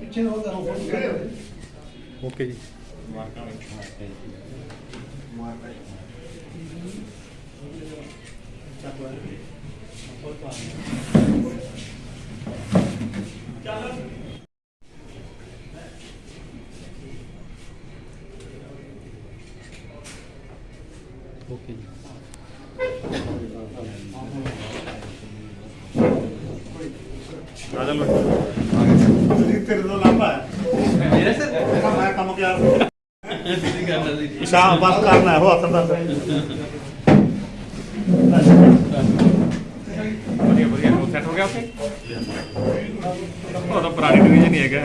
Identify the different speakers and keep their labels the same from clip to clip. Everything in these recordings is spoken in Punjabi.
Speaker 1: ਪਿੱਛੇ ਹੋ ਕਰੋ
Speaker 2: ਓਕੇ ਜੀ। ਓਕੇ ਜੀ ਆ ਜਾ ਲੋ
Speaker 3: ਤੇਰੇ ਤੋਂ ਲੰਬਾ ਹੈ ਮੇਰੇ ਸਿਰ ਮੈਂ ਕੰਮ ਕਿਹਾ ਸ਼ਾਮ ਬਸ ਕਰਨਾ ਉਹ ਹੱਥ ਦਾ
Speaker 2: ਵਧੀਆ ਵਧੀਆ ਉਹ ਸੈੱਟ ਹੋ ਗਿਆ ਓਕੇ ਉਹ ਤਾਂ ਪੁਰਾਣੀ ਡਿਵੀਜ਼ਨ ਨਹੀਂ ਹੈਗਾ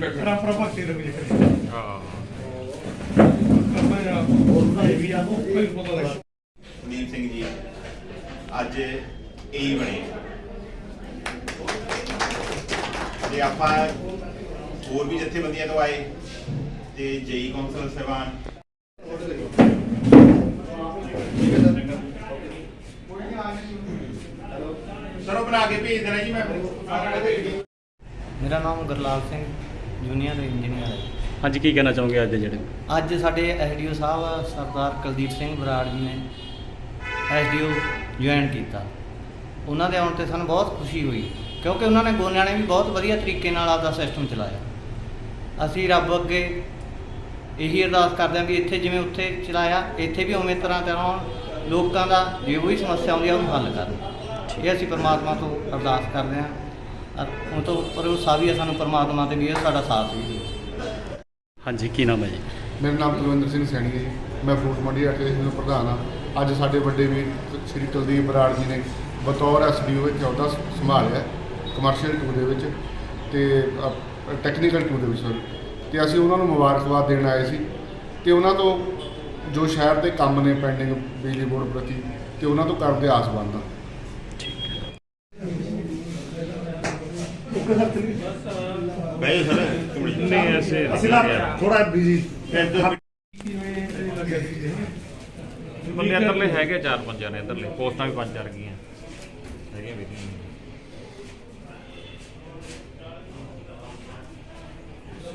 Speaker 3: ਪਰੰਪਰਾ ਭਗਤੀ ਦੇ ਵਿੱਚ
Speaker 2: ਹਾਂ
Speaker 4: ਕੁਲਦੀਪ ਸਿੰਘ ਜੀ, ਅੱਜ ਇਹੀ ਬਣੇ। ਤੇ ਆਪਾਂ ਹੋਰ ਵੀ ਜਥੇਬੰਦੀਆਂ ਤੋਂ ਆਏ ਤੇ ਜੇਈ ਕੌਂਸਲ ਸਾਹਿਬਾਨ। ਸਰੋ ਬਣਾ ਕੇ ਭੇਜ ਦੇਣਾ ਜੀ ਮੈਂ।
Speaker 5: ਮੇਰਾ ਨਾਮ ਗੁਰਲਾਲ ਸਿੰਘ ਜੂਨੀਅਰ ਇੰਜੀਨੀਅਰ ਹੈ।
Speaker 2: ਅੱਜ ਕੀ ਕਹਿਣਾ ਚਾਹੋਗੇ ਅੱਜ ਦੇ ਜਿਹੜੇ?
Speaker 5: ਅੱਜ ਸਾਡੇ ਐਸਡੀਓ ਸਾਹਿਬ ਸਰਦਾਰ ਕੁਲਦੀਪ ਸਿੰਘ ਬਰਾੜ ਜੀ ਨੇ ਐਸਡੀਓ ਜੁਆਇਨ ਕੀਤਾ। ਉਹਨਾਂ ਦੇ ਆਉਣ ਤੇ ਸਾਨੂੰ ਬਹੁਤ ਖੁਸ਼ੀ ਹੋਈ। ਕਿਉਂਕਿ ਉਹਨਾਂ ਨੇ ਗੋਨਿਆਂ ਨੇ ਵੀ ਬਹੁਤ ਵਧੀਆ ਤਰੀਕੇ ਨਾਲ ਆਪਦਾ ਸਿਸਟਮ ਚਲਾਇਆ। ਅਸੀਂ ਰੱਬ ਅੱਗੇ ਇਹੀ ਅਰਦਾਸ ਕਰਦੇ ਹਾਂ ਵੀ ਇੱਥੇ ਜਿਵੇਂ ਉੱਥੇ ਚਲਾਇਆ ਇੱਥੇ ਵੀ ਉਵੇਂ ਤਰ੍ਹਾਂ ਤਰ੍ਹਾਂ ਲੋਕਾਂ ਦਾ ਜੇ ਕੋਈ ਸਮੱਸਿਆ ਆਉਂਦੀ ਆ ਉਹਨੂੰ ਹੱਲ ਕਰਨ। ਇਹ ਅਸੀਂ ਪਰਮਾਤਮਾ ਤੋਂ ਅਰਦਾਸ ਕਰਦੇ ਹਾਂ। ਅਰ ਉਹ ਤੋਂ ਪਰ ਉਹ ਸਾਵੀ ਸਾਨੂੰ ਪਰਮਾਤਮਾ ਤੇ ਵੀ ਇਹ ਸਾਡਾ ਸਾਥ ਵੀ ਦਿਓ।
Speaker 2: ਹਾਂਜੀ ਕੀ ਨਾਮ ਹੈ ਜੀ?
Speaker 6: ਮੇਰਾ ਨਾਮ ਕੁਲਵਿੰਦਰ ਸਿੰਘ ਸੈਣੀ ਹੈ ਜੀ। ਮੈਂ ਫਰੂਟ ਮੰਡੀ ਐਸੋਸੀਏਸ਼ਨ ਦਾ ਪ੍ਰਧਾਨ ਹਾਂ। ਅੱਜ ਸਾਡੇ ਵੱਡੇ ਵੀਰ ਸ਼੍ਰੀ ਕੁਲਦੀਪ ਬਰਾੜ ਜੀ ਨੇ ਬਤੌਰ ਐਸਡੀਓ ਵਿੱਚ ਅਹੁਦਾ ਸ- ਸੰਭਾਲਿਆ। ਕਮਰਸ਼ੀਅਲ ਟੂ ਦੇ ਵਿੱਚ ਤੇ ਟੈਕਨੀਕਲ ਟੂ ਦੇ ਵਿੱਚ sorry। ਤੇ ਅਸੀਂ ਉਹਨਾਂ ਨੂੰ ਮੁਬਾਰਕਬਾਦ ਦੇਣ ਆਏ ਸੀ ਤੇ ਉਹਨਾਂ ਤੋਂ ਜੋ ਸ਼ਹਿਰ ਦੇ ਕੰਮ ਨੇ ਪੈਂਡਿੰਗ ਬਿਜਲੀ ਬੋਰਡ ਪ੍ਰਤੀ ਤੇ ਉਹਨਾਂ ਤੋਂ ਕਰਨ ਦੇ ਆਸ ਬੰਦਾ।
Speaker 4: ਬਈ ਸਰ ਕੁੜੀ
Speaker 2: ਨਹੀਂ ਐਸੇ
Speaker 3: ਅਸੀਂ ਨਾ ਥੋੜਾ ਬਿਜ਼ੀ
Speaker 2: ਬੰਦੇ ਅੰਦਰਲੇ ਹੈਗੇ ਚਾਰ ਪੰਜਾਂ ਨੇ ਅੰਦਰਲੇ ਪੋਸਟਾਂ ਵੀ ਪੰਜ ਚਾਰ ਗਈਆਂ। ਹੈਗੀਆਂ ਵੀ।